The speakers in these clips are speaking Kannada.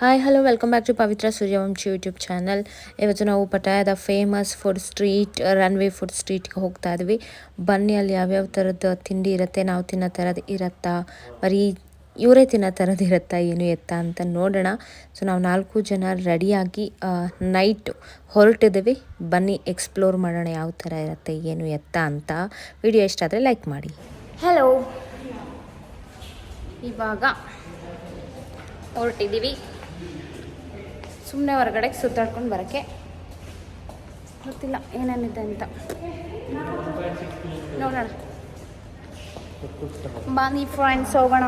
Hi hello welcome back to Pavitra Suryavanshi YouTube channel ಇವತ್ತು ನಾವು ಪಟಾಯದ famous food street runway food ಸ್ಟ್ರೀಟ್ಗೆ ಹೋಗ್ತಾ ಇದ್ವಿ. ಬನ್ನಿ, ಅಲ್ಲಿ ಯಾವ್ಯಾವ ಥರದ ತಿಂಡಿ ಇರುತ್ತೆ, ನಾವು ತಿನ್ನೋ ಥರದ್ದು ಇರುತ್ತಾ? ಬರೀ ಇವರೇ ತಿನ್ನೋ ಥರದ್ದು ಇರುತ್ತಾ, ಏನು ಎತ್ತ ಅಂತ ನೋಡೋಣ. ಸೊ ನಾವು ನಾಲ್ಕು ಜನ ರೆಡಿಯಾಗಿ ನೈಟ್ ಹೊರಟಿದ್ದೀವಿ ಬನ್ನಿ ಎಕ್ಸ್ಪ್ಲೋರ್ ಮಾಡೋಣ ಯಾವ ಥರ ಇರುತ್ತೆ, ಏನು ಎತ್ತ ಅಂತ. ವಿಡಿಯೋ ಇಷ್ಟ ಲೈಕ್ ಮಾಡಿ. ಹಲೋ ಇವಾಗ ಹೊರಟಿದ್ದೀವಿ ಸುಮ್ಮನೆ ಹೊರಗಡೆ ಸುತ್ತಾಡ್ಕೊಂಡು ಬರೋಕ್ಕೆ ಗೊತ್ತಿಲ್ಲ ಏನೇನಿದೆ ಅಂತ. ನೋಡೋಣ. ಬನ್ನಿ ಫ್ರೆಂಡ್ಸ್ ಹೋಗೋಣ.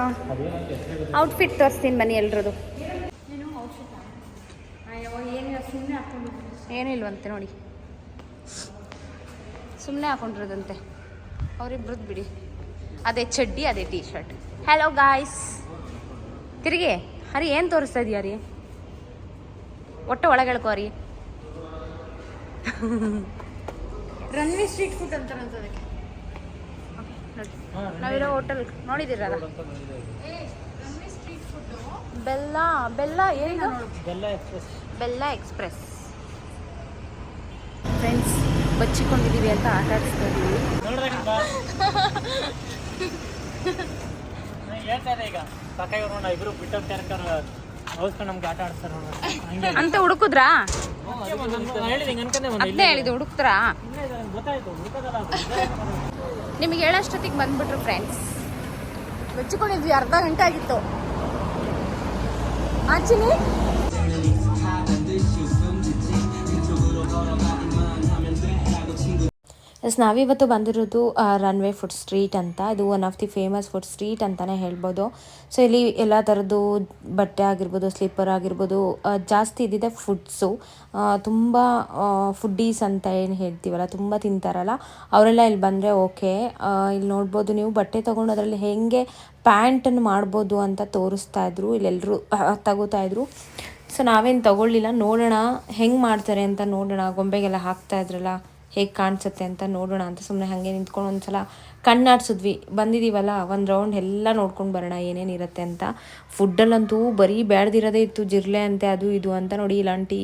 ಔಟ್ಫಿಟ್ ತೋರಿಸ್ತೀನಿ ಬನ್ನಿ ಎಲ್ರದು ಏನಿಲ್ವಂತೆ ನೋಡಿ. ಸುಮ್ಮನೆ ಹಾಕೊಂಡಿರೋದಂತೆ. ಅವರಿಬ್ರದ್ದು ಬಿಡಿ. ಅದೇ ಚಡ್ಡಿ, ಅದೇ ಟೀ ಶರ್ಟ್ ಹಲೋ ಗಾಯ್ಸ್ ತಿರುಗಿ. ಹರಿ ಏನು ತೋರಿಸ್ತಾ ಇದೀಯ ರೀ? ಒಟ್ಟು ಒಳಗೆ ಹೇಳ್ಕೋ ರೀ. ರನ್ವಿ ಸ್ಟ್ರೀಟ್ ಫುಡ್ ಅಂತಾರೆ ಅದಕ್ಕೆ. ನಾವಿರೋ ಹೋಟೆಲ್ ನೋಡಿದಿರಲ್ಲ ಬೆಲ್ಲ ಬೆಲ್ಲ ಏನು ಬೆಲ್ಲ ಎಕ್ಸ್ಪ್ರೆಸ್ ಫ್ರೆಂಡ್ಸ್ ಬಚ್ಚಿಕೊಂಡಿದ್ದೀವಿ ಅಂತ ಆಟ ಆಡಿಸ್ತಾ ಇದೀವಿ ಹೇಳ್ತಾರೆ ಈಗ. ಪಕ್ಕ ಇವ್ರು ನೋಡ ಇಬ್ರು ಬಿಟ್ಟು ಹೋಗ್ತಾರೆ ಅವಸ್ಕೊಂಡು ನಮ್ಗೆ ಆಟ ಆಡ್ತಾರೆ ನೋಡ. ಅಂತ ಹುಡುಕುದ್ರಾ? ಹೇಳಿದೆ ಹಿಂಗೆ ಅನ್ಕೊಂಡೆ ಬಂದೆ ಅದನ್ನೇ ಹೇಳಿದ್ದು ಹುಡುಕ್ತ್ರಾ? ಗೊತ್ತಾಯ್ತು ಹುಡುಕೋದಲ್ಲ ಅದು. ನಿಮಗೆ ಹೇಳೋಷ್ಟೊತ್ತಿಗೆ ಬಂದ್ಬಿಟ್ರು ಫ್ರೆಂಡ್ಸ್ ಮೆಚ್ಚಿಕೊಂಡಿದ್ವಿ ಅರ್ಧ ಗಂಟೆ ಆಗಿತ್ತು. ಆಚಿನಿ? ಎಸ್ ನಾವಿವತ್ತು ಬಂದಿರೋದು ರನ್ವೇ ಫುಡ್ ಸ್ಟ್ರೀಟ್ ಅಂತ. ಇದು one of the famous food street ಅಂತಲೇ ಹೇಳ್ಬೋದು. ಸೊ ಇಲ್ಲಿ ಎಲ್ಲ ಥರದ್ದು ಬಟ್ಟೆ ಆಗಿರ್ಬೋದು ಸ್ಲೀಪರ್ ಆಗಿರ್ಬೋದು ಜಾಸ್ತಿ ಇದ್ದಿದೆ ಫುಡ್ಸು ತುಂಬ ಫುಡ್ಡೀಸ್ ಅಂತ ಏನು ಹೇಳ್ತೀವಲ್ಲ, ತುಂಬ ತಿಂತಾರಲ್ಲ, ಅವರೆಲ್ಲ ಇಲ್ಲಿ ಬಂದರೆ ಓಕೆ ಇಲ್ಲಿ ನೋಡ್ಬೋದು ನೀವು ಬಟ್ಟೆ ತೊಗೊಂಡು ಅದರಲ್ಲಿ ಹೇಗೆ ಪ್ಯಾಂಟನ್ನು ಮಾಡ್ಬೋದು ಅಂತ ತೋರಿಸ್ತಾ ಇದ್ರು ಇಲ್ಲೆಲ್ಲರೂ ತಗೋತಾ ಇದ್ರು. ಸೊ ನಾವೇನು ತಗೊಳ್ಳಿಲ್ಲ, ನೋಡೋಣ, ಹೆಂಗೆ ಮಾಡ್ತಾರೆ ಅಂತ ನೋಡೋಣ, ಗೊಂಬೆಗೆಲ್ಲ ಹಾಕ್ತಾ ಇದ್ರಲ್ಲ. ಹೇಗೆ ಕಾಣಿಸುತ್ತೆ ಅಂತ ನೋಡೋಣ ಅಂತ ಸುಮ್ಮನೆ ಹಾಗೆ ನಿಂತ್ಕೊಂಡು ಒಂದ್ಸಲ ಕಣ್ಣಾಡ್ಸಿದ್ವಿ. ಬಂದಿದ್ದೀವಲ್ಲ ಒಂದು ರೌಂಡ್ ಎಲ್ಲ ನೋಡ್ಕೊಂಡು ಬರೋಣ, ಏನೇನು ಇರುತ್ತೆ ಅಂತ. ಫುಡ್ಡಲ್ಲಂತೂ ಬರೀ ಬ್ಯಾಡ್ದಿರೋದೇ ಇತ್ತು, ಜಿರ್ಲೆ ಅಂತೆ, ಅದು ಇದು ಅಂತ ನೋಡಿ ಇಲ್ಲಾಂಟಿ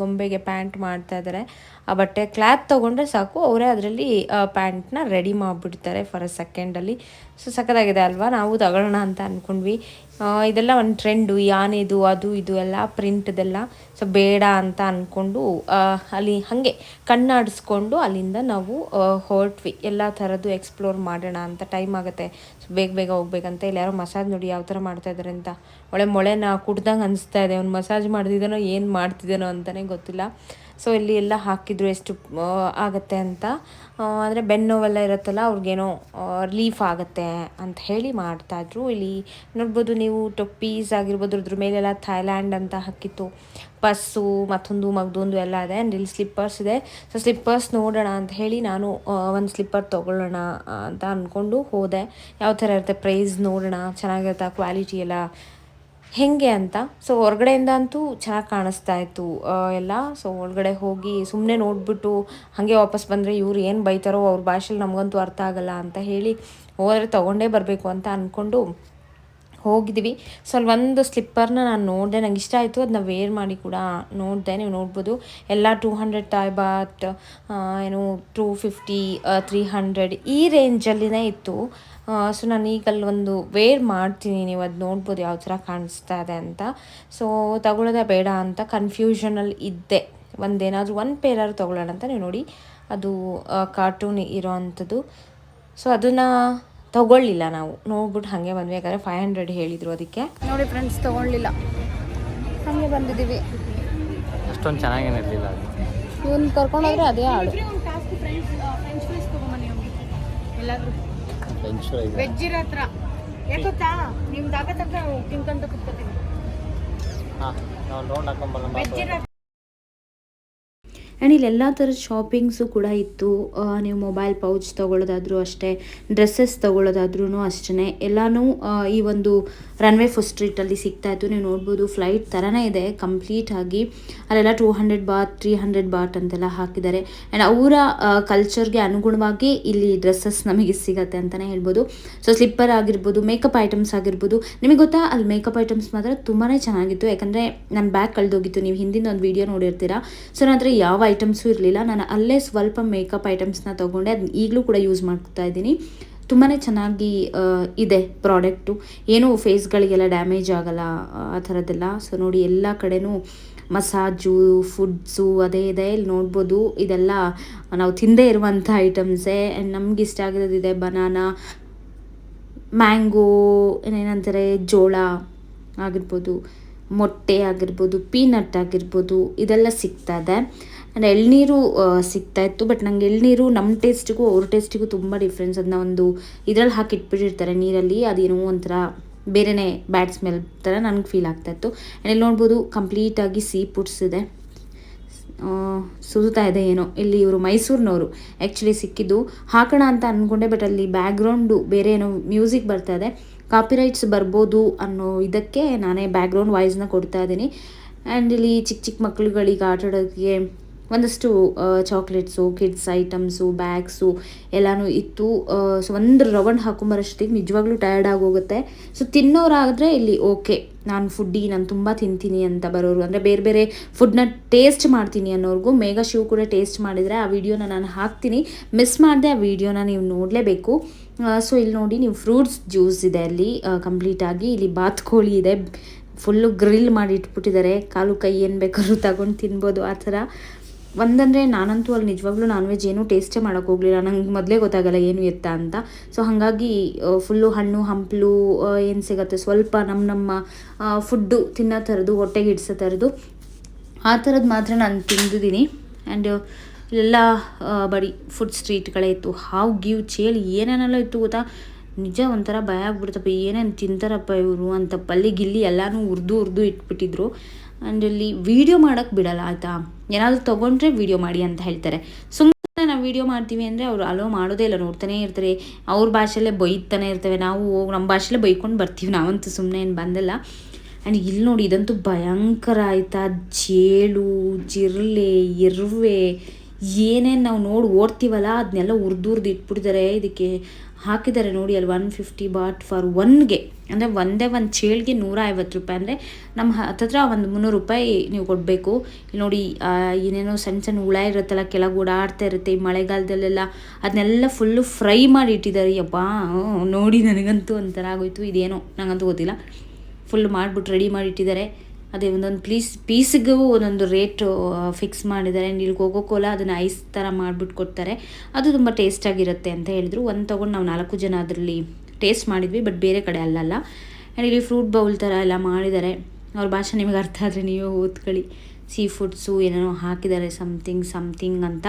ಗೊಂಬೆಗೆ ಪ್ಯಾಂಟ್ ಮಾಡ್ತಾ ಇದ್ದಾರೆ ಆ ಬಟ್ಟೆ ಕ್ಲಾತ್ ತೊಗೊಂಡ್ರೆ ಸಾಕು, ಅವರೇ ಅದರಲ್ಲಿ ಪ್ಯಾಂಟ್ನ ರೆಡಿ ಮಾಡಿಬಿಡ್ತಾರೆ ಫಾರ್ ಅ ಸೆಕೆಂಡಲ್ಲಿ ಸೊ ಸಖತ್ತಾಗಿದೆ ಅಲ್ವಾ? ನಾವು ತಗೊಳ್ಳೋಣ ಅಂತ ಅಂದ್ಕೊಂಡ್ವಿ ಇದೆಲ್ಲ ಒಂದು ಟ್ರೆಂಡು ಯಾನಿದು, ಅದು ಇದು ಎಲ್ಲ ಪ್ರಿಂಟ್ದೆಲ್ಲ ಸೊ ಬೇಡ ಅಂತ ಅಂದ್ಕೊಂಡು ಅಲ್ಲಿ ಹಾಗೆ ಕಣ್ಣಾಡಿಸ್ಕೊಂಡು ಅಲ್ಲಿಂದ ನಾವು ಹೊರಟ್ವಿ. ಎಲ್ಲ ಥರದ್ದು ಎಕ್ಸ್ಪ್ಲೋರ್ ಮಾಡೋಣ ಅಂತ ಟೈಮ್ ಆಗುತ್ತೆ. ಬೇಗ ಬೇಗ ಹೋಗ್ಬೇಕಂತ ಇಲ್ಲಿ ಯಾರೋ ಮಸಾಜ್ ನೋಡಿ ಯಾವ ಥರ ಮಾಡ್ತಾ ಇದ್ದಾರೆ ಅಂತ. ಒಳ್ಳೆ ಮೊಳೆನ ಕುಡ್ದಂಗೆ ಅನಿಸ್ತಾ ಇದೆ. ಅವ್ನು ಮಸಾಜ್ ಮಾಡ್ತಿದ್ದಾನೋ, ಏನು ಮಾಡ್ತಿದ್ದಾನೋ ಅಂತಲೇ ಗೊತ್ತಿಲ್ಲ. ಸೊ ಇಲ್ಲಿ ಎಲ್ಲ ಹಾಕಿದ್ರು ಎಷ್ಟು ಆಗುತ್ತೆ ಅಂತ. ಅಂದರೆ ಬೆನ್ನೋವೆಲ್ಲ ಇರುತ್ತಲ್ಲ, ಅವ್ರಿಗೇನೋ ರಿಲೀಫ್ ಆಗುತ್ತೆ ಅಂತ ಹೇಳಿ ಮಾಡ್ತಾಯಿದ್ರು ಇಲ್ಲಿ ನೋಡ್ಬೋದು ನೀವು ಟೊಪ್ಪೀಸ್ ಆಗಿರ್ಬೋದು ಅದ್ರ ಮೇಲೆಲ್ಲ ಥೈಲ್ಯಾಂಡ್ ಅಂತ ಹಾಕಿತ್ತು. ಬಸ್ಸು ಮತ್ತೊಂದು ಮಗದೊಂದು ಎಲ್ಲ ಇದೆ. ಆ್ಯಂಡ್ ಇಲ್ಲಿ ಸ್ಲಿಪ್ಪರ್ಸ್ ಇದೆ. ಸೊ ಸ್ಲಿಪ್ಪರ್ಸ್ ನೋಡೋಣ ಅಂತ ಹೇಳಿ ನಾನು ಒಂದು ಸ್ಲಿಪ್ಪರ್ ತೊಗೊಳ್ಳೋಣ ಅಂತ ಅಂದ್ಕೊಂಡು ಹೋದೆ. ಯಾವ ಥರ ಇರುತ್ತೆ ಪ್ರೈಸ್ ನೋಡೋಣ, ಚೆನ್ನಾಗಿರುತ್ತೆ ಕ್ವಾಲಿಟಿ ಎಲ್ಲ ಹೆಂಗೆ ಅಂತ? ಸೊ ಹೊರಗಡೆಯಿಂದ ಅಂತೂ ಚೆನ್ನಾಗಿ ಕಾಣಿಸ್ತಾ ಇತ್ತು ಎಲ್ಲ. ಸೊ ಒಳಗಡೆ ಹೋಗಿ ಸುಮ್ಮನೆ ನೋಡಿಬಿಟ್ಟು ಹಾಗೆ ವಾಪಸ್ ಬಂದರೆ ಇವ್ರು ಏನು ಬೈತಾರೋ ಅವ್ರ ಭಾಷೆಲಿ ನಮಗಂತೂ ಅರ್ಥ ಆಗಲ್ಲ ಅಂತ ಹೇಳಿ ಹೋದರೆ ತೊಗೊಂಡೇ ಬರಬೇಕು ಅಂತ ಅಂದ್ಕೊಂಡು ಹೋಗಿದ್ವಿ. ಸೊ ಅಲ್ಲಿ ಒಂದು ಸ್ಲಿಪ್ಪರ್ನ ನಾನು ನೋಡಿದೆ. ನಂಗೆ ಇಷ್ಟ ಆಯಿತು. ಅದನ್ನ ವೇರ್ ಮಾಡಿ ಕೂಡ ನೋಡಿದೆ. ನೀವು ನೋಡ್ಬೋದು. ಎಲ್ಲ ಟೂ ಹಂಡ್ರೆಡ್ ಟಾಯ್ ಬಾಟ್ ಏನು ಟೂ ಫಿಫ್ಟಿ ತ್ರೀ ಹಂಡ್ರೆಡ್ ಈ ರೇಂಜಲ್ಲಿನೇ ಇತ್ತು. ಸೊ ನಾನು ಈಗ ಅಲ್ಲಿ ಒಂದು ವೇರ್ ಮಾಡ್ತೀನಿ ನೀವು ಅದು ನೋಡ್ಬೋದು ಯಾವ ಥರ ಕಾಣಿಸ್ತಾ ಇದೆ ಅಂತ. ಸೊ ತಗೊಳ್ಳೋದೇ ಬೇಡ ಅಂತ ಕನ್ಫ್ಯೂಷನಲ್ಲಿ ಇದ್ದೆ. ಒಂದೇನಾದರೂ ಒಂದು ಪೇರಾದ್ರು ತೊಗೊಳ್ಳೋಣ ಅಂತ ನೀವು ನೋಡಿ. ಅದು ಕಾರ್ಟೂನ್ ಇರೋ ಅಂಥದ್ದು ಸೊ ಅದನ್ನು ತಗೊಳ್ಳಿಲ್ಲ ನಾವು. ನೋಡ್ಬಿಟ್ಟು ಹಾಗೆ ಬಂದ್ವಿ. ಯಾಕಂದರೆ ಫೈವ್ ಹಂಡ್ರೆಡ್ ಹೇಳಿದರು ಅದಕ್ಕೆ. ನೋಡಿ ಫ್ರೆಂಡ್ಸ್ ತೊಗೊಳ್ಳಿಲ್ಲ. ಹಾಗೆ ಬಂದಿದ್ದೀವಿ. ಅಷ್ಟೊಂದು ಚೆನ್ನಾಗೇನಿರಲಿಲ್ಲ ಇವನು ಕರ್ಕೊಂಡೋದ್ರೆ ಅದೇ ಹಾಡು ಎಲ್ಲಾದ್ರೂ ವೆಜ್ ಇರೋ ಹತ್ರ. ಯಾಕೆ ಗೊತ್ತಾ? ನಿಮ್ದು ಆಗತ್ತಂತ ತನಕ ತಿನ್ಕೊಂತ ಕೂತ್ಕೋತೀನಿ ಹಾಂ ನಾವು ನೋಡ್ ಹಾಕೊಂಬಲ್ಲ ವೆಜ್ ಇರೋ ಆ್ಯಂಡ್ ಇಲ್ಲಿ ಎಲ್ಲ ಥರದ ಶಾಪಿಂಗ್ಸು ಕೂಡ ಇತ್ತು. ನೀವು ಮೊಬೈಲ್ ಪೌಚ್ ತೊಗೊಳ್ಳೋದಾದ್ರೂ ಅಷ್ಟೇ ಡ್ರೆಸ್ಸಸ್ ತೊಗೊಳ್ಳೋದಾದ್ರೂ ಅಷ್ಟೇ ಎಲ್ಲನೂ ಈ ಒಂದು ರನ್ವೇ ಫಸ್ಟ್ ಸ್ಟ್ರೀಟಲ್ಲಿ ಸಿಗ್ತಾ ಇತ್ತು. ನೀವು ನೋಡ್ಬೋದು ಫ್ಲೈಟ್ ಥರನೇ ಇದೆ. ಕಂಪ್ಲೀಟ್ ಆಗಿ ಅಲ್ಲೆಲ್ಲ two hundred baht three hundred baht ಅಂತೆಲ್ಲ ಹಾಕಿದ್ದಾರೆ. ಆ್ಯಂಡ್ ಅವರ ಕಲ್ಚರ್ಗೆ ಅನುಗುಣವಾಗಿ ಇಲ್ಲಿ ಡ್ರೆಸ್ಸಸ್ ನಮಗೆ ಸಿಗತ್ತೆ ಅಂತಲೇ ಹೇಳ್ಬೋದು. ಸೊ ಸ್ಲಿಪ್ಪರ್ ಆಗಿರ್ಬೋದು ಮೇಕಪ್ ಐಟಮ್ಸ್ ಆಗಿರ್ಬೋದು. ನಿಮಗೆ ಗೊತ್ತಾ, ಅಲ್ಲಿ ಮೇಕಪ್ ಐಟಮ್ಸ್ ಮಾತ್ರ ತುಂಬಾ ಚೆನ್ನಾಗಿತ್ತು. ಯಾಕಂದರೆ ನನ್ನ ಬ್ಯಾಗ್ ಕಳೆದೋಗಿತ್ತು. ನೀವು ಹಿಂದಿನ ಒಂದು ವಿಡಿಯೋ ನೋಡಿರ್ತೀರಾ. ಸೊ ನನ್ನ ಹತ್ರ ಯಾವ ಐಟಮ್ಸು ಇರಲಿಲ್ಲ. ನಾನು ಅಲ್ಲೇ ಸ್ವಲ್ಪ ಮೇಕಪ್ ಐಟಮ್ಸ್ನ ತೊಗೊಂಡೆ. ಅದನ್ನ ಈಗಲೂ ಕೂಡ ಯೂಸ್ ಮಾಡ್ತಾ ಇದ್ದೀನಿ. ತುಂಬಾ ಚೆನ್ನಾಗಿ ಇದೆ ಪ್ರಾಡಕ್ಟು ಏನು ಫೇಸ್ಗಳಿಗೆಲ್ಲ ಡ್ಯಾಮೇಜ್ ಆಗಲ್ಲ ಆ, ಥರದ್ದೆಲ್ಲ. ಸೊ ನೋಡಿ ಎಲ್ಲ ಕಡೆಯೂ ಮಸಾಜು ಫುಡ್ಸು ಅದೇ ಇದೆ. ಇಲ್ಲಿ ನೋಡ್ಬೋದು ಇದೆಲ್ಲ ನಾವು ತಿಂದೇ ಇರುವಂಥ ಐಟಮ್ಸೇ ಆ್ಯಂಡ್ ನಮ್ಗೆ ಇಷ್ಟ ಆಗಿರೋದಿದೆ ಬನಾನಾ ಮ್ಯಾಂಗೋ ಏನೇನಂತಾರೆ ಜೋಳ ಆಗಿರ್ಬೋದು ಮೊಟ್ಟೆ ಆಗಿರ್ಬೋದು ಪೀನಟ್ ಆಗಿರ್ಬೋದು ಇದೆಲ್ಲ ಸಿಗ್ತಾ ಆ್ಯಂಡ್ ಎಳ್ನೀರು ಆ, ಸಿಗ್ತಾ ಇತ್ತು ಬಟ್ ನಂಗೆ ಎಳ್ನೀರು ನಮ್ಮ ಟೇಸ್ಟಿಗೂ ಅವ್ರ ಟೇಸ್ಟಿಗೂ ತುಂಬ ಡಿಫ್ರೆನ್ಸ್ ಅದನ್ನ ಒಂದು ಇದರಲ್ಲಿ ಹಾಕಿ ಇಟ್ಬಿಟ್ಟಿರ್ತಾರೆ ನೀರಲ್ಲಿ ಅದೇನೋ ಒಂಥರ ಬೇರೆನೇ ಬ್ಯಾಡ್ ಸ್ಮೆಲ್ ಥರ ನನಗೆ ಫೀಲ್ ಆಗ್ತಾಯಿತ್ತು ಆ್ಯಂಡ್ ಇಲ್ಲಿ ನೋಡ್ಬೋದು ಕಂಪ್ಲೀಟಾಗಿ ಸೀ ಇದೆ. ಆ, ಸುರಿತಾ ಇದೆ ಏನೋ. ಇಲ್ಲಿ ಇವರು ಮೈಸೂರಿನವರು. ಆ್ಯಕ್ಚುಲಿ ಸಿಕ್ಕಿದ್ದು ಹಾಕೋಣ ಅಂತ ಅಂದ್ಕೊಂಡೆ ಬಟ್ ಅಲ್ಲಿ ಬ್ಯಾಕ್ಗ್ರೌಂಡು ಬೇರೆ ಏನೋ ಮ್ಯೂಸಿಕ್ ಬರ್ತಾ ಇದೆ. ಕಾಪಿರೈಟ್ಸ್ ಬರ್ಬೋದು ಅನ್ನೋ ಇದಕ್ಕೆ ನಾನೇ ಬ್ಯಾಕ್ಗ್ರೌಂಡ್ ವಾಯ್ಸ್ನ ಕೊಡ್ತಾ ಇದ್ದೀನಿ. ಆ್ಯಂಡ್ ಇಲ್ಲಿ ಚಿಕ್ಕ ಚಿಕ್ಕ ಮಕ್ಕಳುಗಳಿಗೆ ಆಟ ಆಡೋಕ್ಕೆ ಒಂದಷ್ಟು ಚಾಕ್ಲೇಟ್ಸು ಕಿಡ್ಸ್ ಐಟಮ್ಸು ಬ್ಯಾಗ್ಸು ಎಲ್ಲನೂ ಇತ್ತು. ಸೊ ಒಂದು ರೌಂಡ್ ಹಾಕೊಂಬರೋಷ್ಟೊತ್ತಿಗೆ ನಿಜವಾಗ್ಲೂ ಟಯರ್ಡ್ ಆಗೋಗುತ್ತೆ ಸೊ ತಿನ್ನೋರಾದರೆ ಇಲ್ಲಿ ಓಕೆ ನಾನು ಫುಡ್ಡಿ ನಾನು ತುಂಬ ತಿಂತೀನಿ ಅಂತ ಬರೋರು. ಅಂದರೆ ಬೇರೆ ಬೇರೆ ಫುಡ್ನ ಟೇಸ್ಟ್ ಮಾಡ್ತೀನಿ ಅನ್ನೋರ್ಗು ಮೇಘಾ ಶಿವ್ ಕೂಡ ಟೇಸ್ಟ್ ಮಾಡಿದರೆ ಆ ವಿಡಿಯೋನ ನಾನು ಹಾಕ್ತೀನಿ. ಮಿಸ್ ಮಾಡಿದೆ ಆ ವಿಡಿಯೋನ ನೀವು ನೋಡಲೇಬೇಕು. ಸೊ ಇಲ್ಲಿ ನೋಡಿ ನೀವು ಫ್ರೂಟ್ಸ್ ಜ್ಯೂಸ್ ಇದೆ ಅಲ್ಲಿ ಕಂಪ್ಲೀಟಾಗಿ ಇಲ್ಲಿ ಬಾತ್ಕೋಳಿ ಇದೆ. ಫುಲ್ಲು ಗ್ರಿಲ್ ಮಾಡಿ ಇಟ್ಬಿಟ್ಟಿದ್ದಾರೆ. ಕಾಲು, ಕೈ ಏನು ಬೇಕಾದ್ರೂ ತಗೊಂಡು ತಿನ್ಬೋದು ಆ ಥರ. ಒಂದಂದರೆ ನಾನಂತೂ ಅಲ್ಲಿ ನಿಜವಾಗ್ಲೂ ನಾನ್ ವೆಜ್ ಏನೂ ಟೇಸ್ಟೇ ಮಾಡೋಕ್ಕೆ ಹೋಗಲಿಲ್ಲ. ನಂಗೆ ಮೊದಲೇ ಗೊತ್ತಾಗಲ್ಲ ಏನು ಎತ್ತ ಅಂತ. ಸೊ ಹಾಗಾಗಿ ಫುಲ್ಲು ಹಣ್ಣು, ಹಂಪಲು ಏನು ಸಿಗುತ್ತೆ? ಸ್ವಲ್ಪ ನಮ್ಮ ನಮ್ಮ ಫುಡ್ಡು ತಿನ್ನೋ ಥರದ್ದು, ಹೊಟ್ಟೆಗೆ ಇಡ್ಸೋ ಥರದ್ದು. ಆ ಥರದ್ದು ಮಾತ್ರ ನಾನು ತಿಂದಿದ್ದೀನಿ. ಆ್ಯಂಡ್ ಎಲ್ಲ ಬರಿ ಫುಡ್ ಸ್ಟ್ರೀಟ್ಗಳೇ ಇತ್ತು. ಹಾವು ಗಿವ್ ಚೇಳಿ ಏನೇನೆಲ್ಲ ಇತ್ತು ಗೊತ್ತಾ? ನಿಜ ಒಂಥರ ಭಯ ಆಗ್ಬಿಡ್ತಪ್ಪ. ಏನೇನು ತಿಂತಾರಪ್ಪ ಇವರು ಅಂತ. ಪಲ್ಲಿ ಗಿಲ್ಲಿ ಎಲ್ಲನೂ ಉರ್ದು ಉರ್ದು ಇಟ್ಬಿಟ್ಟಿದ್ರು. ಆ್ಯಂಡ್ ಇಲ್ಲಿ ವೀಡಿಯೋ ಮಾಡೋಕ್ಕೆ ಬಿಡಲ್ಲ, ಆಯಿತಾ? ಏನಾದರೂ ತೊಗೊಂಡ್ರೆ ವೀಡಿಯೋ ಮಾಡಿ ಅಂತ ಹೇಳ್ತಾರೆ. ಸುಮ್ಮನೆ ನಾವು ವೀಡಿಯೋ ಮಾಡ್ತೀವಿ ಅಂದರೆ ಅವರು ಅಲೋ ಮಾಡೋದೇ ಇಲ್ಲ, ನೋಡ್ತಾನೆ ಇರ್ತಾರೆ. ಅವ್ರ ಭಾಷೆಯಲ್ಲೇ ಬೈತಾನೆ ಇರ್ತವೆ. ನಾವು ಹೋಗಿ ನಮ್ಮ ಭಾಷೆಲ್ಲೇ ಬೈಕೊಂಡು ಬರ್ತೀವಿ. ನಾವಂತೂ ಸುಮ್ಮನೆ ಏನು ಬಂದಿಲ್ಲ. ಆ್ಯಂಡ್ ಇಲ್ಲಿ ನೋಡಿ, ಇದಂತೂ ಭಯಂಕರ ಆಯಿತಾ? ಜೇಳು, ಜಿರಲೆ, ಇರುವೆ, ಏನೇನು ನಾವು ನೋಡಿ ಓಡ್ತೀವಲ್ಲ ಅದನ್ನೆಲ್ಲ ಉರ್ದು ಇಟ್ಬಿಟ್ಟಿದ್ದಾರೆ ಇದಕ್ಕೆ ಹಾಕಿದ್ದಾರೆ ನೋಡಿ, ಅಲ್ಲಿ ಒನ್ ಫಿಫ್ಟಿ ಬಾಟ್ ಫಾರ್ ಒನ್ಗೆ ಅಂದರೆ ಒಂದೇ ಒಂದು ಚೇಳಿಗೆ ನೂರ ಐವತ್ತು ರೂಪಾಯಿ. ಅಂದರೆ ನಮ್ಮ ಹತ್ತತ್ರ ಒಂದು ಮುನ್ನೂರು ರೂಪಾಯಿ ನೀವು ಕೊಡಬೇಕು. ಇಲ್ಲಿ ನೋಡಿ ಏನೇನೋ ಸಣ್ಣ ಸಣ್ಣ ಹುಳ ಇರುತ್ತಲ್ಲ, ಕೆಳಗೆ ಓಡಾಡ್ತಾ ಇರುತ್ತೆ ಈ ಮಳೆಗಾಲದಲ್ಲೆಲ್ಲ. ಅದನ್ನೆಲ್ಲ ಫುಲ್ಲು ಫ್ರೈ ಮಾಡಿ ಇಟ್ಟಿದ್ದಾರೆ. ಯಪ್ಪ ನೋಡಿ ನನಗಂತೂ ಒಂಥರ ಆಗೋಯ್ತು. ಇದೇನೋ ನನಗಂತೂ ಗೊತ್ತಿಲ್ಲ. ಫುಲ್ ಮಾಡಿಬಿಟ್ಟು ರೆಡಿ ಮಾಡಿ ಇಟ್ಟಿದ್ದಾರೆ. ಅದೇ ಒಂದೊಂದು ಪ್ಲೀಸ್ ಪೀಸಿಗೂ ಒಂದೊಂದು ರೇಟು ಫಿಕ್ಸ್ ಮಾಡಿದ್ದಾರೆ. ಕೋಕೋ ಕೋಲಾ ಅದನ್ನು ಐಸ್ ಥರ ಮಾಡಿಬಿಟ್ಟು ಕೊಡ್ತಾರೆ. ಅದು ತುಂಬ ಟೇಸ್ಟಾಗಿರುತ್ತೆ ಅಂತ ಹೇಳಿದ್ರು. ಒಂದು ತೊಗೊಂಡು ನಾವು ನಾಲ್ಕು ಜನ ಅದರಲ್ಲಿ ಟೇಸ್ಟ್ ಮಾಡಿದ್ವಿ ಬಟ್ ಬೇರೆ ಕಡೆ ಅಲ್ಲಲ್ಲ. ಆ್ಯಂಡ್ ಇಲ್ಲಿ ಫ್ರೂಟ್ ಬೌಲ್ ಥರ ಎಲ್ಲ ಮಾಡಿದ್ದಾರೆ. ಅವ್ರ ಭಾಷೆ ನಿಮಗೆ ಅರ್ಥ ಆದರೆ ನೀವು ಓದ್ಕೊಳ್ಳಿ. ಸೀ ಫುಡ್ಸು ಏನೇನೋ ಹಾಕಿದ್ದಾರೆ ಸಮ್ಥಿಂಗ್ ಸಮ್ಥಿಂಗ್ ಅಂತ.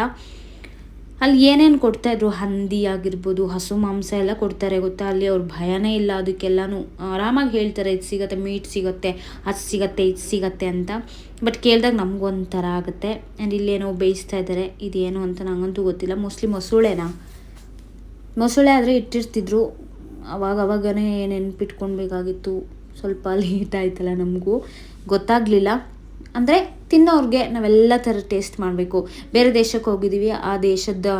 ಅಲ್ಲಿ ಏನೇನು ಕೊಡ್ತಾಯಿದ್ರು ಹಂದಿ ಆಗಿರ್ಬೋದು, ಹಸು, ಮಾಂಸ ಎಲ್ಲ ಕೊಡ್ತಾರೆ ಗೊತ್ತಾ? ಅಲ್ಲಿ ಅವ್ರ ಭಯನೇ ಇಲ್ಲ ಅದಕ್ಕೆಲ್ಲನೂ. ಆರಾಮಾಗಿ ಹೇಳ್ತಾರೆ, ಇದು ಸಿಗುತ್ತೆ, ಮೀಟ್ ಸಿಗುತ್ತೆ ಅದು ಸಿಗುತ್ತೆ, ಇದು ಸಿಗುತ್ತೆ ಅಂತ. ಬಟ್ ಕೇಳಿದಾಗ ನಮಗೊಂಥರ ಆಗುತ್ತೆ. ಆ್ಯಂಡ್ ಇಲ್ಲೇನೋ ಬೇಯಿಸ್ತಾ ಇದ್ದಾರೆ ಇದೇನು ಅಂತ ನಂಗಂತೂ ಗೊತ್ತಿಲ್ಲ. ಮೋಸ್ಟ್ಲಿ ಮೊಸಳೆನಾ? ಮೊಸಳೆ ಆದರೆ ಇಟ್ಟಿರ್ತಿದ್ರು. ಅವಾಗ ಅವಾಗನೇ ನೆನ್ಪಿಟ್ಕೊಳ್ಬೇಕಾಗಿತ್ತು. ಸ್ವಲ್ಪ ಲೇಟ್ ಆಯ್ತಲ್ಲ ನಮಗೂ. ಗೊತ್ತಾಗಲಿಲ್ಲ. ಅಂದರೆ ತಿನ್ನೋರಿಗೆ ನಾವೆಲ್ಲ ಥರ ಟೇಸ್ಟ್ ಮಾಡಬೇಕು. ಬೇರೆ ದೇಶಕ್ಕೆ ಹೋಗಿದ್ದೀವಿ, ಆ ದೇಶದ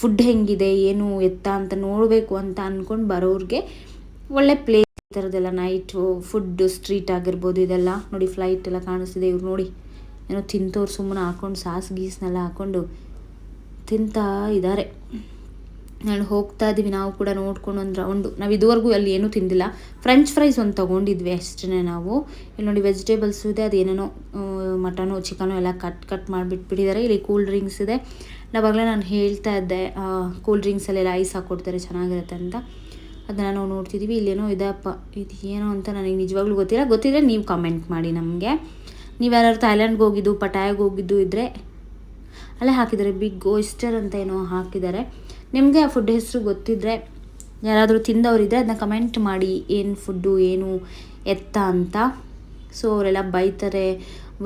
ಫುಡ್ ಹೆಂಗಿದೆ, ಏನು ಎತ್ತ ಅಂತ ನೋಡಬೇಕು ಅಂತ ಅಂದ್ಕೊಂಡು ಬರೋರಿಗೆ ಒಳ್ಳೆ ಪ್ಲೇಸ್ ಈ ಥರದ್ದೆಲ್ಲ ನೈಟು ಫುಡ್ ಸ್ಟ್ರೀಟ್ ಆಗಿರ್ಬೋದು ಇದೆಲ್ಲ. ನೋಡಿ ಫ್ಲೈಟ್ ಎಲ್ಲ ಕಾಣಿಸ್ತಿದೆ, ಇವ್ರು ನೋಡಿ. ಏನೋ ತಿಂತವ್ರು ಸುಮ್ಮನೆ ಹಾಕೊಂಡು ಸಾಸ್ ಗೀಸ್ನೆಲ್ಲ ಹಾಕೊಂಡು ತಿಂತಾ ಇದ್ದಾರೆ. ನಾನು ಹೋಗ್ತಾ ಇದ್ದೀವಿ ನಾವು ಕೂಡ ನೋಡ್ಕೊಂಡು ಒಂದು ರೌಂಡು ನಾವು ಇದುವರೆಗೂ ಅಲ್ಲಿ ಏನೂ ತಿಂದಿಲ್ಲ. ಫ್ರೆಂಚ್ ಫ್ರೈಸ್ ಒಂದು ತೊಗೊಂಡಿದ್ವಿ ಅಷ್ಟೇ ನಾವು. ಇಲ್ಲಿ ನೋಡಿ ವೆಜಿಟೇಬಲ್ಸು ಇದೆ ಅದೇನೇನೋ ಮಟನು ಚಿಕನು ಎಲ್ಲ ಕಟ್ ಕಟ್ ಮಾಡಿಬಿಟ್ಬಿಟ್ಟಿದ್ದಾರೆ. ಇಲ್ಲಿ ಕೂಲ್ ಡ್ರಿಂಕ್ಸ್ ಇದೆ. ನಾವಾಗಲೇ ನಾನು ಹೇಳ್ತಾ ಇದ್ದೆ ಕೂಲ್ ಡ್ರಿಂಕ್ಸಲ್ಲೆಲ್ಲ ಐಸ್ ಹಾಕ್ಕೊಡ್ತಾರೆ ಚೆನ್ನಾಗಿರುತ್ತೆ ಅಂತ. ಅದನ್ನು ನಾವು ನೋಡ್ತಿದ್ದೀವಿ ಇಲ್ಲೇನೋ ಇದಪ್ಪ, ಇದು ಏನೋ ಅಂತ ನನಗೆ ನಿಜವಾಗ್ಲೂ ಗೊತ್ತಿಲ್ಲ. ಗೊತ್ತಿದ್ರೆ ನೀವು ಕಮೆಂಟ್ ಮಾಡಿ ನಮಗೆ. ನೀವು ಯಾರು ಥೈಲ್ಯಾಂಡ್ಗೆ ಹೋಗಿದ್ದು, ಪಟಾಯಾಗೆ ಹೋಗಿದ್ದು ಇದ್ದರೆ ಅಲ್ಲೇ ಹಾಕಿದ್ದಾರೆ. ಬಿಗ್ ಓಯಿಸ್ಟರ್ ಅಂತ ಏನೋ ಹಾಕಿದ್ದಾರೆ. ನಿಮಗೆ ಆ ಫುಡ್ ಹೆಸರು ಗೊತ್ತಿದ್ದರೆ ಯಾರಾದರೂ ತಿಂದವರಿದ್ದರೆ ಅದನ್ನ ಕಮೆಂಟ್ ಮಾಡಿ, ಏನು ಫುಡ್ಡು ಏನು ಎತ್ತ ಅಂತ. ಸೊ ಅವರೆಲ್ಲ ಬೈತಾರೆ,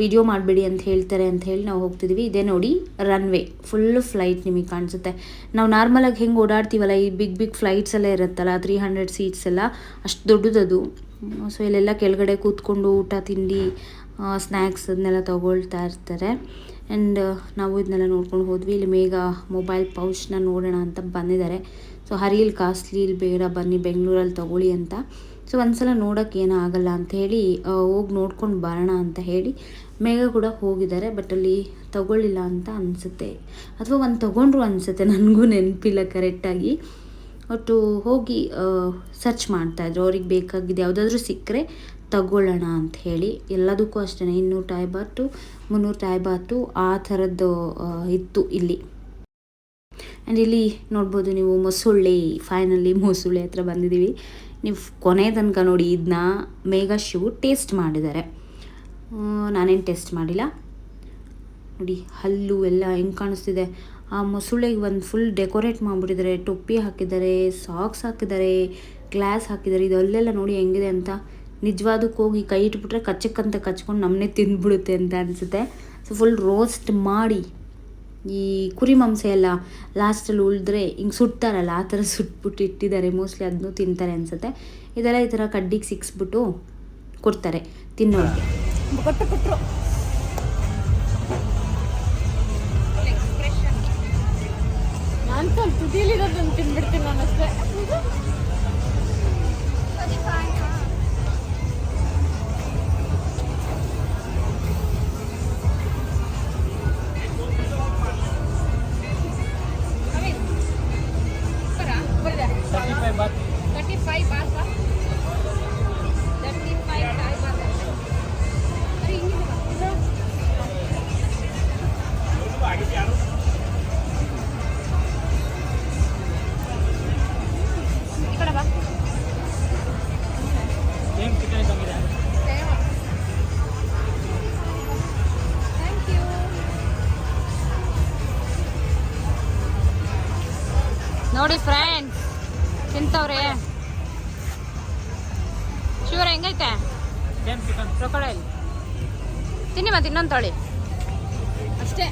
ವಿಡಿಯೋ ಮಾಡಬೇಡಿ ಅಂತ ಹೇಳ್ತಾರೆ ಅಂತ ಹೇಳಿ ನಾವು ಹೋಗ್ತಿದ್ದೀವಿ ಇದೇ ನೋಡಿ ರನ್ವೇ ಫುಲ್ಲು ಫ್ಲೈಟ್ ನಿಮಗೆ ಕಾಣಿಸುತ್ತೆ. ನಾವು ನಾರ್ಮಲಾಗಿ ಹೆಂಗೆ ಓಡಾಡ್ತೀವಲ್ಲ, ಈ ಬಿಗ್ ಬಿಗ್ ಫ್ಲೈಟ್ಸ್ ಎಲ್ಲ ಇರುತ್ತಲ್ಲ ತ್ರೀ ಹಂಡ್ರೆಡ್ ಸೀಟ್ಸ್ ಎಲ್ಲ, ಅಷ್ಟು ದೊಡ್ಡದದು. ಸೊ ಇಲ್ಲೆಲ್ಲ ಕೆಳಗಡೆ ಕೂತ್ಕೊಂಡು ಊಟ, ತಿಂಡಿ ಸ್ನ್ಯಾಕ್ಸ್ ಅದನ್ನೆಲ್ಲ ತೊಗೊಳ್ತಾ ಇರ್ತಾರೆ. ಆ್ಯಂಡ್ ನಾವು ಇದನ್ನೆಲ್ಲ ನೋಡ್ಕೊಂಡು ಹೋದ್ವಿ. ಇಲ್ಲಿ ಮೇಘ ಮೊಬೈಲ್ ಪೌಚ್ನ ನೋಡೋಣ ಅಂತ ಬಂದಿದ್ದಾರೆ. ಸೊ ಹರಿಯಲ್ಲಿ ಕಾಸ್ಟ್ಲಿ, ಇಲ್ಲಿ ಬೇಡ, ಬನ್ನಿ, ಬೆಂಗಳೂರಲ್ಲಿ ತಗೊಳ್ಳಿ ಅಂತ. ಸೊ ಒಂದ್ಸಲ ನೋಡೋಕೆ ಏನೂ ಆಗಲ್ಲ ಅಂತ ಹೇಳಿ ಹೋಗಿ ನೋಡ್ಕೊಂಡು ಬರೋಣ ಅಂತ ಹೇಳಿ ಮೇಘ ಕೂಡ ಹೋಗಿದ್ದಾರೆ. ಬಟ್ ಅಲ್ಲಿ ತಗೊಳ್ಳಿಲ್ಲ ಅಂತ ಅನಿಸುತ್ತೆ. ಅಥವಾ ಒಂದು ತೊಗೊಂಡ್ರು ಅನಿಸುತ್ತೆ. ನನಗೂ ನೆನಪಿಲ್ಲ ಕರೆಕ್ಟಾಗಿ. ಒಟ್ಟು ಹೋಗಿ ಸರ್ಚ್ ಮಾಡ್ತಾಯಿದ್ರು ಅವ್ರಿಗೆ ಬೇಕಾಗಿದ್ದು ಯಾವುದಾದ್ರೂ ಸಿಕ್ಕರೆ ತಗೊಳ್ಳೋಣ ಅಂತ ಹೇಳಿ ಎಲ್ಲದಕ್ಕೂ ಅಷ್ಟೇ ಇನ್ನೂರು ಟಾಯ್ ಬಾತು, ಮುನ್ನೂರು ಟಾಯ್ ಬಾತು ಆ ಥರದ್ದು ಇತ್ತು ಇಲ್ಲಿ. ಆ್ಯಂಡ್ ಇಲ್ಲಿ ನೋಡ್ಬೋದು ನೀವು ಮೊಸುಳ್ಳಿ ಫೈನಲಿ ಮೊಸುಳ್ಳಿ ಹತ್ರ ಬಂದಿದ್ದೀವಿ. ನೀವು ಕೊನೆ ತನಕ ನೋಡಿ ಇದನ್ನ ಮೇಘಾ ಶಿವು ಟೇಸ್ಟ್ ಮಾಡಿದ್ದಾರೆ. ನಾನೇನು ಟೇಸ್ಟ್ ಮಾಡಿಲ್ಲ. ನೋಡಿ, ಹಲ್ಲು ಎಲ್ಲ ಹೆಂಗೆ ಕಾಣಿಸ್ತಿದೆ. ಆ ಮೊಸುಳೆಗೆ ಒಂದು ಫುಲ್ ಡೆಕೋರೇಟ್ ಮಾಡಿಬಿಟ್ಟಿದ್ದಾರೆ. ಟೊಪ್ಪಿ ಹಾಕಿದ್ದಾರೆ ಸಾಕ್ಸ್ ಹಾಕಿದ್ದಾರೆ ಗ್ಲಾಸ್ ಹಾಕಿದ್ದಾರೆ. ಇದು ಅಲ್ಲೆಲ್ಲ ನೋಡಿ ಹೆಂಗಿದೆ ಅಂತ. ನಿಜವಾದಕ್ಕೆ ಹೋಗಿ ಕೈ ಇಟ್ಬಿಟ್ರೆ ಕಚ್ಚಕ್ಕಂತ ಕಚ್ಕೊಂಡು ನಮ್ಮನ್ನೇ ತಿಂದ್ಬಿಡುತ್ತೆ ಅಂತ ಅನಿಸುತ್ತೆ. ಸೊ ಫುಲ್ ರೋಸ್ಟ್ ಮಾಡಿ ಈ ಕುರಿ ಮಾಂಸ ಎಲ್ಲ ಲಾಸ್ಟಲ್ಲಿ ಉಳಿದ್ರೆ ಹಿಂಗೆ ಸುಡ್ತಾರಲ್ಲ ಆ ಥರ ಸುಟ್ಬಿಟ್ಟು ಇಟ್ಟಿದ್ದಾರೆ. ಮೋಸ್ಟ್ಲಿ ಅದನ್ನೂ ತಿಂತಾರೆ ಅನಿಸುತ್ತೆ. ಇದೆಲ್ಲ ಈ ಥರ ಕಡ್ಡಿಗೆ ಸಿಕ್ಸ್ಬಿಟ್ಟು ಕೊಡ್ತಾರೆ ತಿನ್ನೋರಿಗೆ ನಾನು ತಿನ್ಬಿಡ್ತೀನಿ ನಾನು thirty five baht thirty five baht ಈ ಕಡೆ ಬಾ ಸೇಮ್ ಚಿಕನ್ ಇದ್ದಂಗಿದೆ ಥ್ಯಾಂಕ್ ಯು ನೋಡಿ ಫ್ರೆಂಡ್ಸ್ ತಿಂತವ್ರೆ ಶಿವರ ಹೆಂಗೈತೆ? ಕ್ರೊಕೊಡೈಲ್ ತಿನ್ನಿ ಮತ್ತೆ ಇನ್ನೊಂದು ತೊಳಿ. ಅಷ್ಟೇ.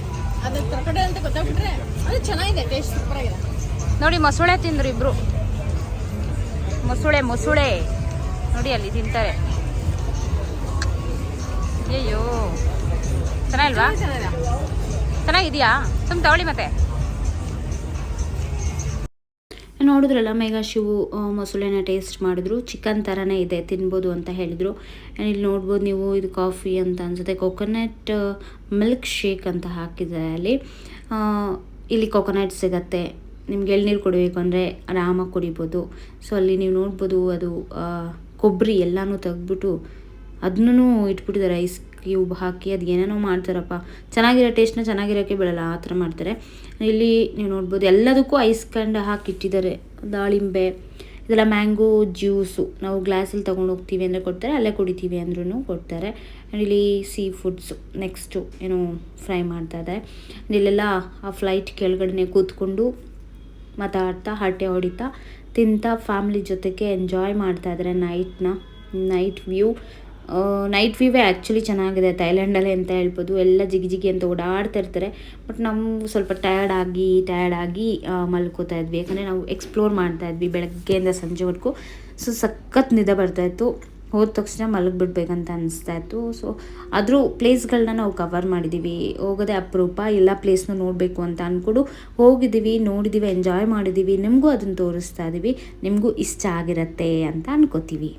ಅದು ಕ್ರೊಕೊಡೈಲ್ ಅಂತ ಗೊತ್ತಾಗ್ಬಿಟ್ರೆ ಅದು ಚೆನ್ನಾಗಿದೆ ಟೇಸ್ಟ್ ಸೂಪರ್ ಆಗಿದೆ. ನೋಡಿ ಮೊಸಳೆ ತಿಂದ್ರು ಇಬ್ರು. ಮೊಸಳೆ ಮೊಸಳೆ. ನೋಡಿ ಅಲ್ಲಿ ತಿಂತಾರೆ. ಅಯ್ಯೋ ಚೆನ್ನಾಗಿಲ್ವಾ? ಚೆನ್ನಾಗಿದೆಯಾ? ಸುಮ್ ತಗೊಳ್ಳಿ ಮತ್ತೆ. ನೋಡಿದ್ರಲ್ಲ ಮೇಘಾ ಶಿವು ಮೊಸಳೆನ ಟೇಸ್ಟ್ ಮಾಡಿದ್ರು. ಚಿಕನ್ ಥರನೇ ಇದೆ, ತಿನ್ಬೋದು ಅಂತ ಹೇಳಿದರು. ಇಲ್ಲಿ ನೋಡ್ಬೋದು ನೀವು, ಇದು ಕಾಫಿ ಅಂತ ಅನ್ಸುತ್ತೆ. ಕೊಕೊನಟ್ ಮಿಲ್ಕ್ ಶೇಕ್ ಅಂತ ಹಾಕಿದ್ದಾರೆ ಅಲ್ಲಿ. ಇಲ್ಲಿ ಕೊಕೊನಟ್ ಸಿಗತ್ತೆ. ನಿಮ್ಗೆ ಎಳ್ನೀರು ಕುಡಿಬೇಕು ಅಂದರೆ ಆರಾಮಾಗಿ ಕುಡಿಬೋದು. ಸೊ ಅಲ್ಲಿ ನೀವು ನೋಡ್ಬೋದು ಅದು ಕೊಬ್ಬರಿ ಎಲ್ಲನೂ ತೆಗೆದ್ಬಿಟ್ಟು, ಅದನ್ನೂ ಇಟ್ಬಿಟ್ಟಿದ್ದಾರೆ ಐಸ್ ಕ್ಯೂಬ್ ಹಾಕಿ, ಅದು ಏನೇನೋ ಮಾಡ್ತಾರಪ್ಪ. ಚೆನ್ನಾಗಿರೋ ಟೇಸ್ಟ್ನ ಚೆನ್ನಾಗಿರೋಕ್ಕೆ ಬಿಡಲ್ಲ ಆ ಥರ ಮಾಡ್ತಾರೆ. ಇಲ್ಲಿ ನೀವು ನೋಡ್ಬೋದು, ಎಲ್ಲದಕ್ಕೂ ಐಸ್ ಕಂಡು ಹಾಕಿಟ್ಟಿದ್ದಾರೆ ದಾಳಿಂಬೆ, ಇದೆಲ್ಲ ಮ್ಯಾಂಗೋ ಜ್ಯೂಸು ನಾವು ಗ್ಲಾಸಲ್ಲಿ ತೊಗೊಂಡು ಹೋಗ್ತೀವಿ ಅಂದರೆ ಕೊಡ್ತಾರೆ, ಅಲ್ಲೇ ಕುಡಿತೀವಿ ಅಂದ್ರೂ ಕೊಡ್ತಾರೆ. ಆ್ಯಂಡ್ ಇಲ್ಲಿ ಸೀ ಫುಡ್ಸು ನೆಕ್ಸ್ಟು ಏನು ಫ್ರೈ ಮಾಡ್ತಾ ಇದ್ದಾರೆ. ಇಲ್ಲೆಲ್ಲ ಆ ಫ್ಲೈಟ್ ಕೆಳಗಡೆ ಕೂತ್ಕೊಂಡು ಮಾತಾಡ್ತಾ ಹಟ್ಟೆ ಹೊಡಿತಾ, ತಿಂತಾ ಫ್ಯಾಮ್ಲಿ ಜೊತೆಗೆ ಎಂಜಾಯ್ ಮಾಡ್ತಾ ಇದ್ದಾರೆ ನೈಟ್ನ ನೈಟ್ ವ್ಯೂ ನೈಟ್ ವ್ಯೂವೇ ಆ್ಯಕ್ಚುಲಿ ಚೆನ್ನಾಗಿದೆ. ಥೈಲ್ಯಾಂಡಲ್ಲಿ ಅಂತ ಹೇಳ್ಬೋದು. ಎಲ್ಲ ಜಿಗಿ ಜಿಗಿ ಅಂತ ಓಡಾಡ್ತಾ ಇರ್ತಾರೆ. ಬಟ್ ನಾವು ಸ್ವಲ್ಪ ಟಯರ್ಡ್ ಆಗಿ ಟಯರ್ಡ್ ಆಗಿ ಮಲ್ಕೋತಾ ಇದ್ವಿ. ಯಾಕಂದರೆ ನಾವು ಎಕ್ಸ್ಪ್ಲೋರ್ ಮಾಡ್ತಾ ಇದ್ವಿ ಬೆಳಗ್ಗೆಯಿಂದ ಸಂಜೆವರೆಗೂ. ಸೊ ಸಖತ್ ನಿದ್ದೆ ಬರ್ತಾಯಿತ್ತು ಹೋದ ತಕ್ಷಣ ಮಲಗಿಬಿಡ್ಬೇಕಂತ ಅನಿಸ್ತಾ ಇತ್ತು. ಸೊ ಆದರೂ ಪ್ಲೇಸ್ಗಳನ್ನ ನಾವು ಕವರ್ ಮಾಡಿದ್ದೀವಿ ಹೋಗೋದೇ ಅಪರೂಪ. ಎಲ್ಲ ಪ್ಲೇಸ್ನೂ ನೋಡಬೇಕು ಅಂತ ಅಂದ್ಕೊಂಡು ಹೋಗಿದ್ದೀವಿ ನೋಡಿದ್ದೀವಿ ಎಂಜಾಯ್ ಮಾಡಿದ್ದೀವಿ ನಿಮಗೂ ಅದನ್ನು ತೋರಿಸ್ತಾ ಇದ್ದೀವಿ ನಿಮಗೂ ಇಷ್ಟ ಆಗಿರತ್ತೆ ಅಂತ ಅನ್ಕೋತೀವಿ.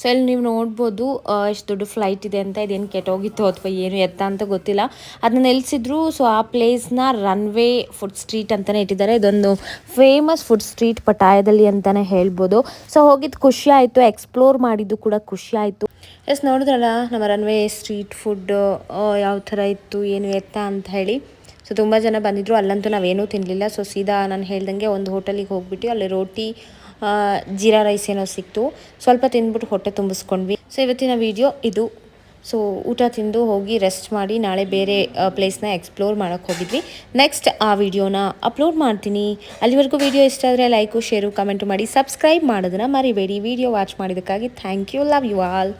ಸೊ ಇಲ್ಲಿ ನೀವು ನೋಡ್ಬೋದು ಎಷ್ಟು ದೊಡ್ಡ ಫ್ಲೈಟ್ ಇದೆ ಅಂತ ಇದೇನು ಕೆಟ್ಟೋಗಿತ್ತು ಅಥವಾ ಏನು ಎತ್ತ ಅಂತ ಗೊತ್ತಿಲ್ಲ. ಅದನ್ನ ನಿಲ್ಲಿಸಿದ್ರು ಸೊ ಆ ಪ್ಲೇಸ್ನ ರನ್ವೇ ಫುಡ್ ಸ್ಟ್ರೀಟ್ ಅಂತಲೇ ಇಟ್ಟಿದ್ದಾರೆ. ಇದೊಂದು ಫೇಮಸ್ ಫುಡ್ ಸ್ಟ್ರೀಟ್ ಪಟಾಯದಲ್ಲಿ ಅಂತಲೇ ಹೇಳ್ಬೋದು. ಸೊ ಹೋಗಿದ್ದು ಖುಷಿ ಆಯಿತು ಎಕ್ಸ್ಪ್ಲೋರ್ ಮಾಡಿದ್ದು ಕೂಡ ಖುಷಿ ಆಯಿತು. ಎಸ್ ನೋಡಿದ್ರಲ್ಲ, ನಮ್ಮ ರನ್ವೇ ಸ್ಟ್ರೀಟ್ ಫುಡ್ ಯಾವ ಥರ ಇತ್ತು, ಏನು ಎತ್ತ ಅಂತ ಹೇಳಿ. ಸೊ ತುಂಬ ಜನ ಬಂದಿದ್ರು, ಅಲ್ಲಂತೂ ನಾವೇನೂ ತಿನ್ನಲಿಲ್ಲ ಸೊ ಸೀದಾ ನಾನು ಹೇಳ್ದಂಗೆ ಒಂದು ಹೋಟೆಲಿಗೆ ಹೋಗ್ಬಿಟ್ಟು, ಅಲ್ಲಿ ರೋಟಿ ಜೀರಾ ರೈಸ್ ಏನೋ ಸಿಕ್ತು. ಸ್ವಲ್ಪ ತಿಂದ್ಬಿಟ್ಟು ಹೊಟ್ಟೆ ತುಂಬಿಸ್ಕೊಂಡ್ವಿ. ಸೊ ಇವತ್ತಿನ ವಿಡಿಯೋ ಇದು. ಸೊ ಊಟ ತಿಂದು ಹೋಗಿ ರೆಸ್ಟ್ ಮಾಡಿ ನಾಳೆ ಬೇರೆ ಪ್ಲೇಸ್ನ ಎಕ್ಸ್ಪ್ಲೋರ್ ಮಾಡೋಕ್ಕೆ ಹೋಗಿದ್ವಿ. ನೆಕ್ಸ್ಟ್ ಆ ವಿಡಿಯೋನ ಅಪ್ಲೋಡ್ ಮಾಡ್ತೀನಿ. ಅಲ್ಲಿವರೆಗೂ ವಿಡಿಯೋ ಇಷ್ಟ ಆದರೆ ಲೈಕು ಶೇರು ಕಮೆಂಟು ಮಾಡಿ. ಸಬ್ಸ್ಕ್ರೈಬ್ ಮಾಡೋದನ್ನ ಮರಿಬೇಡಿ. ವಿಡಿಯೋ ವಾಚ್ ಮಾಡಿದ್ದಕ್ಕಾಗಿ thank you love you all